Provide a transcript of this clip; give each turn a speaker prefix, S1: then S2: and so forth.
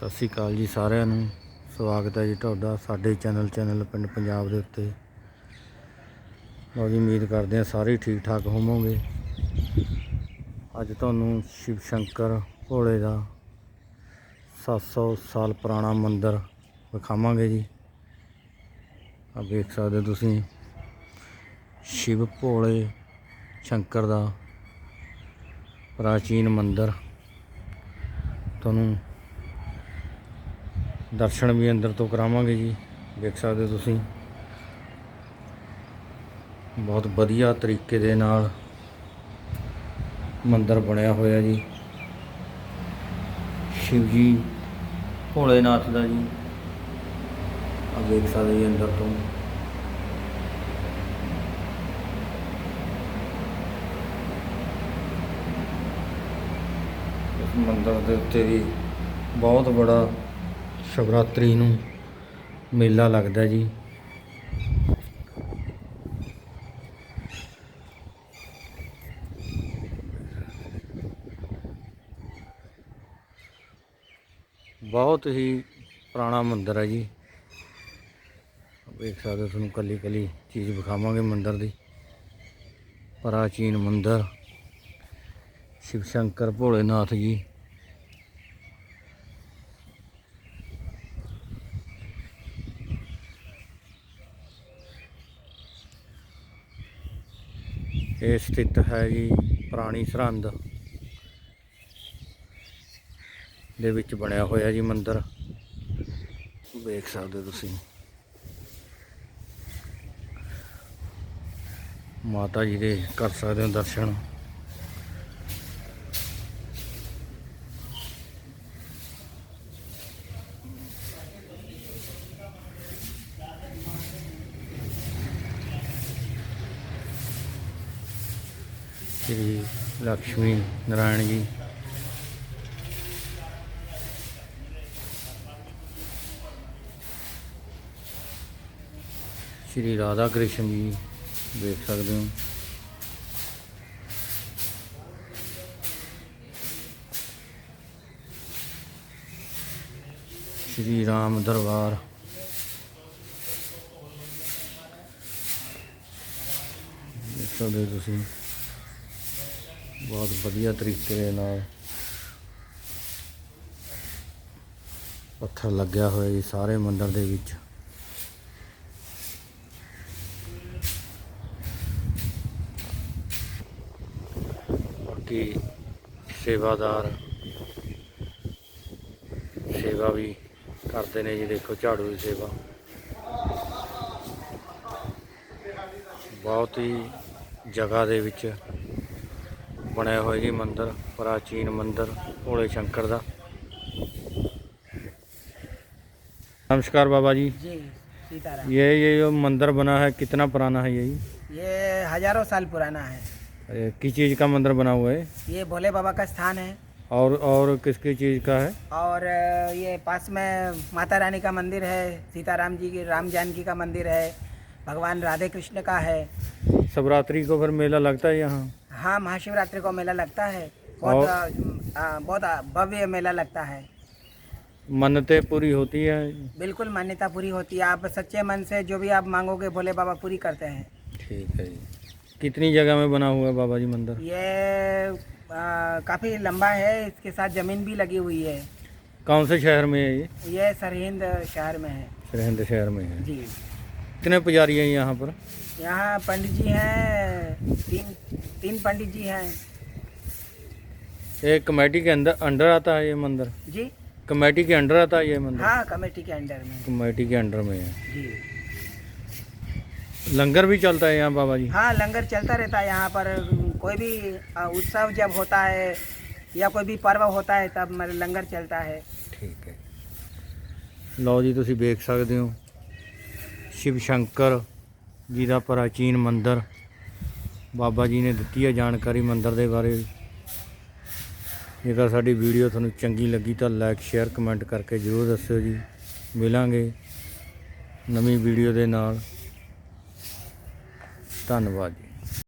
S1: ਸਤਿ ਸ਼੍ਰੀ ਅਕਾਲ ਜੀ ਸਾਰਿਆਂ ਨੂੰ। ਸਵਾਗਤ ਹੈ ਜੀ ਤੁਹਾਡਾ ਸਾਡੇ ਚੈਨਲ ਚੈਨਲ ਪਿੰਡ ਪੰਜਾਬ ਦੇ ਉੱਤੇ। ਲਓ ਜੀ, ਉਮੀਦ ਕਰਦੇ ਹਾਂ ਸਾਰੇ ਹੀ ਠੀਕ ਠਾਕ ਹੋਵੋਗੇ। ਅੱਜ ਤੁਹਾਨੂੰ ਸ਼ਿਵ ਸ਼ੰਕਰ ਭੋਲੇ ਦਾ 700 ਸਾਲ ਪੁਰਾਣਾ ਮੰਦਿਰ ਵਿਖਾਵਾਂਗੇ ਜੀ। ਆ ਵੇਖ ਸਕਦੇ ਹੋ ਤੁਸੀਂ, ਸ਼ਿਵ ਭੋਲੇ ਸ਼ੰਕਰ ਦਾ ਪ੍ਰਾਚੀਨ ਮੰਦਿਰ। ਤੁਹਾਨੂੰ ਦਰਸ਼ਨ ਵੀ ਅੰਦਰ ਤੋਂ ਕਰਾਵਾਂਗੇ ਜੀ, ਦੇਖ ਸਕਦੇ ਹੋ ਤੁਸੀਂ। ਬਹੁਤ ਵਧੀਆ ਤਰੀਕੇ ਦੇ ਨਾਲ ਮੰਦਿਰ ਬਣਿਆ ਹੋਇਆ ਜੀ। ਸ਼ਿਵ ਜੀ ਭੋਲੇਨਾਥ ਦਾ ਜੀ ਆ ਦੇਖ ਸਕਦੇ ਜੀ ਅੰਦਰ ਤੋਂ। ਇਸ ਮੰਦਿਰ ਦੇ ਉੱਤੇ ਵੀ ਬਹੁਤ ਬੜਾ ਸ਼ਿਵਰਾਤਰੀ ਨੂੰ ਮੇਲਾ ਲੱਗਦਾ ਜੀ। ਬਹੁਤ ਹੀ ਪੁਰਾਣਾ ਮੰਦਿਰ ਹੈ ਜੀ। ਵੇਖ ਸਕਦੇ ਹੋ ਤੁਹਾਨੂੰ ਕੱਲੀ ਕੱਲੀ ਚੀਜ਼ ਵਿਖਾਵਾਂਗੇ ਮੰਦਿਰ ਦੀ। ਪ੍ਰਾਚੀਨ ਮੰਦਿਰ, ਸ਼ਿਵ ਸ਼ੰਕਰ ਭੋਲੇਨਾਥ ਜੀ। ਇਹ ਸਥਿਤ ਹੈ ਜੀ ਪੁਰਾਣੀ ਸਰਹੰਦ ਦੇ ਵਿੱਚ ਬਣਿਆ ਹੋਇਆ ਜੀ ਮੰਦਿਰ। ਵੇਖ ਸਕਦੇ ਹੋ ਤੁਸੀਂ। ਮਾਤਾ ਜੀ ਦੇ ਕਰ ਸਕਦੇ ਹੋ ਦਰਸ਼ਨ। ਸ਼੍ਰੀ ਲక్ష్ਮੀ ਨਾਰਾਇਣ ਜੀ। ਸ਼੍ਰੀ ਰਾਧਾ ਕ੍ਰਿਸ਼ਨ ਜੀ, ਦੇਖ ਸਕਦੇ ਹੋ। ਸ਼੍ਰੀ ਰਾਮ ਦਰਬਾਰ। ਦੇਖ ਸਕਦੇ ਹੋ ਤੁਸੀਂ। ਬਹੁਤ ਵਧੀਆ ਤਰੀਕੇ ਦੇ ਨਾਲ ਪੱਥਰ ਲੱਗਿਆ ਹੋਇਆ ਜੀ ਸਾਰੇ ਮੰਦਿਰ ਦੇ ਵਿੱਚ। ਬਾਕੀ ਸੇਵਾਦਾਰ ਸੇਵਾ ਵੀ ਕਰਦੇ ਨੇ ਜੀ, ਦੇਖੋ ਝਾੜੂ ਦੀ ਸੇਵਾ। ਬਹੁਤ ਹੀ ਜਗ੍ਹਾ ਦੇ ਵਿੱਚ ਬਣਿਆ ਹੋਇਆ ਜੀ ਮੰਦਿਰ ਪ੍ਰਾਚੀਨ ਮੰਦਿਰ ਭੋਲੇ ਸ਼ੰਕਰ ਦਾ नमस्कार बाबा जी
S2: जी सीताराम
S1: ये ये जो मंदिर बना है कितना पुराना है ये
S2: ये हजारों साल पुराना है
S1: ये किस चीज़ का मंदिर बना हुआ है
S2: ये भोले बाबा का स्थान है
S1: और और किसकी चीज़ का है
S2: और अ, ये पास में माता रानी का मंदिर है सीताराम जी की राम जानकी का मंदिर है भगवान राधे कृष्ण का है
S1: शिवरात्रि को फिर मेला लगता है यहाँ
S2: हाँ महाशिवरात्रि को मेला लगता है। बहुत बहुत भव्य मेला लगता है।
S1: मन्नतें पूरी होती है?
S2: बिल्कुल मान्यता पूरी होती है। आप सच्चे मन से जो भी आप मांगोगे भोले बाबा पूरी करते हैं।
S1: ठीक है कितनी जगह में बना हुआ है बाबा जी मंदिर?
S2: ये काफ़ी लंबा है। इसके साथ ज़मीन भी लगी हुई है।
S1: कौन से शहर में है ये?
S2: ये सरहिंद शहर में है।
S1: सरहिंद शहर में है।
S2: जी।
S1: कितने पुजारी हैं यहाँ पर?
S2: यहाँ पंडित जी हैं तीन तीन पंडित जी हैं
S1: ये कमेटी के अंदर अंडर आता है ये मंदिर
S2: जी
S1: कमेटी के अंडर आता है ये मंदिर
S2: हाँ कमेटी के अंडर में
S1: कमेटी के अंडर में है
S2: जी
S1: लंगर भी चलता है यहाँ बाबा जी
S2: हाँ लंगर चलता रहता है यहाँ पर कोई भी अ, उत्सव जब होता है या कोई भी पर्व होता है तब मतलब लंगर चलता है
S1: ਠੀਕ ਹੈ ਲਓ ਜੀ ਤੁਸੀਂ ਵੇਖ ਸਕਦੇ ਹੋ ਸ਼ਿਵ ਸ਼ੰਕਰ ਜੀ ਦਾ ਪ੍ਰਾਚੀਨ ਮੰਦਿਰ ਬਾਬਾ ਜੀ ਨੇ ਦਿੱਤੀ ਹੈ ਜਾਣਕਾਰੀ ਮੰਦਿਰ ਦੇ ਬਾਰੇ ਜੇਕਰ ਸਾਡੀ ਵੀਡੀਓ ਤੁਹਾਨੂੰ ਚੰਗੀ ਲੱਗੀ ਤਾਂ ਲਾਈਕ ਸ਼ੇਅਰ ਕਮੈਂਟ ਕਰਕੇ ਜ਼ਰੂਰ ਦੱਸਿਓ ਜੀ। ਮਿਲਾਂਗੇ ਨਵੀਂ ਵੀਡੀਓ ਦੇ ਨਾਲ। ਧੰਨਵਾਦ ਜੀ।